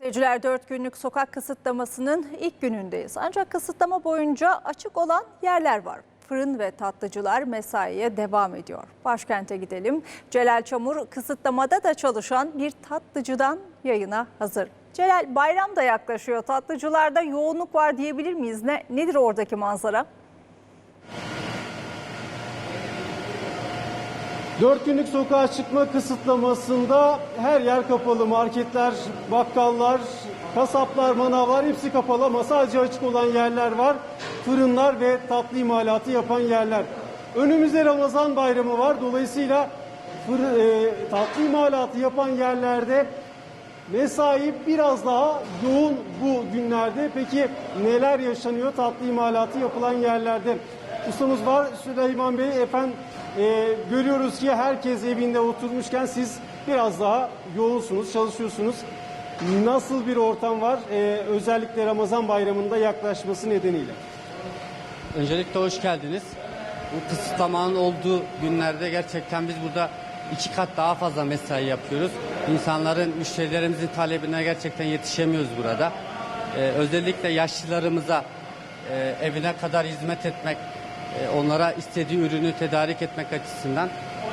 Seyirciler 4 günlük sokak kısıtlamasının ilk günündeyiz. Ancak kısıtlama boyunca açık olan yerler var. Fırın ve tatlıcılar mesaiye devam ediyor. Başkente gidelim. Celal Çamur kısıtlamada da çalışan bir tatlıcıdan yayına hazır. Celal bayram da yaklaşıyor. Tatlıcılarda yoğunluk var diyebilir miyiz? Ne, nedir oradaki manzara? Dört günlük sokağa çıkma kısıtlamasında her yer kapalı. Marketler, bakkallar, kasaplar, manavlar hepsi kapalı ama sadece açık olan yerler var. Fırınlar ve tatlı imalatı yapan yerler. Önümüzde Ramazan bayramı var. Dolayısıyla fırın, e, tatlı imalatı yapan yerlerde mesai biraz daha yoğun bu günlerde. Peki neler yaşanıyor tatlı imalatı yapılan yerlerde? Ustamız var Süleyman Bey. Efendim e, görüyoruz ki herkes evinde oturmuşken siz biraz daha yoğunsunuz, çalışıyorsunuz. Nasıl bir ortam var e, özellikle Ramazan bayramında yaklaşması nedeniyle? Öncelikle hoş geldiniz. Bu kısıtlamanın olduğu günlerde gerçekten biz burada iki kat daha fazla mesai yapıyoruz. İnsanların, müşterilerimizin talebine gerçekten yetişemiyoruz burada. Ee, özellikle yaşlılarımıza e, evine kadar hizmet etmek, onlara istediği ürünü tedarik etmek açısından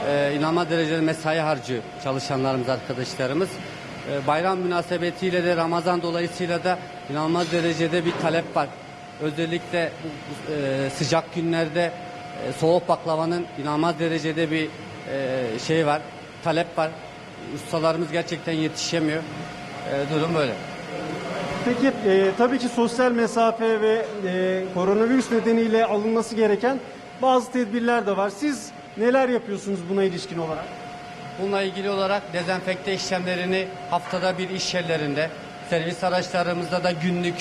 e, inanılmaz derecede mesai harcıyor çalışanlarımız, arkadaşlarımız. E, bayram münasebetiyle de Ramazan dolayısıyla da inanılmaz derecede bir talep var. Özellikle e, sıcak günlerde e, soğuk baklavanın inanılmaz derecede bir e, şey var, talep var. Ustalarımız gerçekten yetişemiyor. E, durum böyle. Peki e, tabii ki sosyal mesafe ve e, koronavirüs nedeniyle alınması gereken bazı tedbirler de var. Siz neler yapıyorsunuz buna ilişkin olarak? Bununla ilgili olarak dezenfekte işlemlerini haftada bir iş yerlerinde, servis araçlarımızda da günlük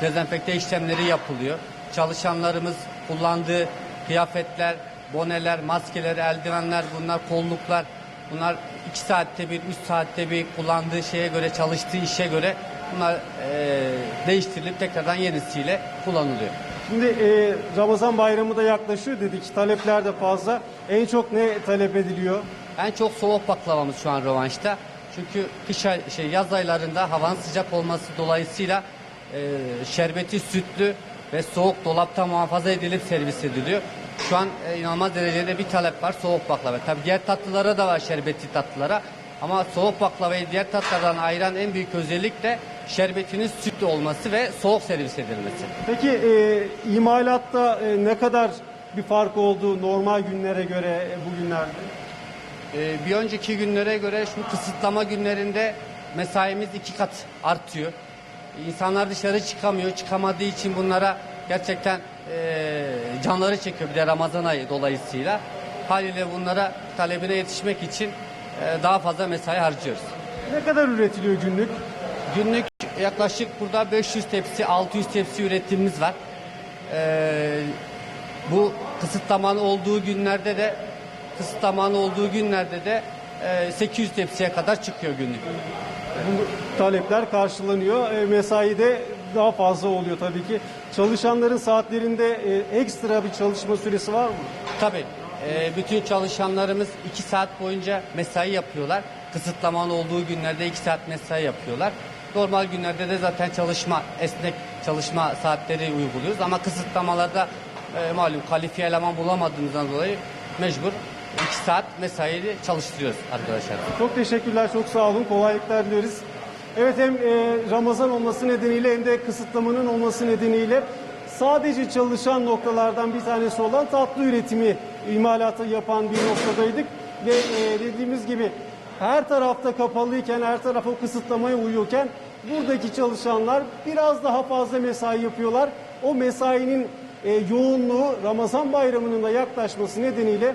dezenfekte işlemleri yapılıyor. Çalışanlarımız kullandığı kıyafetler, boneler, maskeler, eldivenler, bunlar kolluklar, bunlar 2 saatte bir, 3 saatte bir kullandığı şeye göre, çalıştığı işe göre bunlar eee, değiştirilip tekrardan yenisiyle kullanılıyor. Şimdi e, Ramazan bayramı da yaklaşıyor dedik. Talepler de fazla. En çok ne talep ediliyor? En çok soğuk baklavamız şu an rövanşta. Çünkü kış ay- şey yaz aylarında havanın sıcak olması dolayısıyla e, şerbeti sütlü ve soğuk dolapta muhafaza edilip servis ediliyor. Şu an e, inanılmaz derecede bir talep var soğuk baklava. Tabii diğer tatlılara da var şerbetli tatlılara. Ama soğuk baklavayı diğer tatlılardan ayıran en büyük özellik de şerbetinin sütlü olması ve soğuk servis edilmesi. Peki e, imalatta e, ne kadar bir fark oldu normal günlere göre e, bugünlerde? Ee, bir önceki günlere göre şu kısıtlama günlerinde mesaimiz iki kat artıyor. İnsanlar dışarı çıkamıyor. Çıkamadığı için bunlara gerçekten eee, canları çekiyor bir de Ramazan ayı dolayısıyla. Haliyle bunlara talebine yetişmek için eee, daha fazla mesai harcıyoruz. Ne kadar üretiliyor günlük? Günlük yaklaşık burada 500 tepsi, 600 tepsi üretimimiz var. Ee, bu kısıtlamanın olduğu günlerde de kısıtlamanın olduğu günlerde de e, 800 tepsiye kadar çıkıyor günlük. Bu talepler karşılanıyor. E, mesai de daha fazla oluyor tabii ki. Çalışanların saatlerinde e, ekstra bir çalışma süresi var mı? Tabii e, bütün çalışanlarımız 2 saat boyunca mesai yapıyorlar. Kısıtlamanın olduğu günlerde 2 saat mesai yapıyorlar. Normal günlerde de zaten çalışma, esnek çalışma saatleri uyguluyoruz. Ama kısıtlamalarda e, malum kalifiye eleman bulamadığımızdan dolayı mecbur 2 saat mesaiyle çalıştırıyoruz arkadaşlar. Çok teşekkürler, çok sağ olun. Kolaylıklar dileriz. Evet hem e, Ramazan olması nedeniyle hem de kısıtlamanın olması nedeniyle sadece çalışan noktalardan bir tanesi olan tatlı üretimi imalatı yapan bir noktadaydık. Ve e, dediğimiz gibi her tarafta kapalıyken, her taraf o kısıtlamaya uyuyorken buradaki çalışanlar biraz daha fazla mesai yapıyorlar. O mesainin e, yoğunluğu Ramazan bayramının da yaklaşması nedeniyle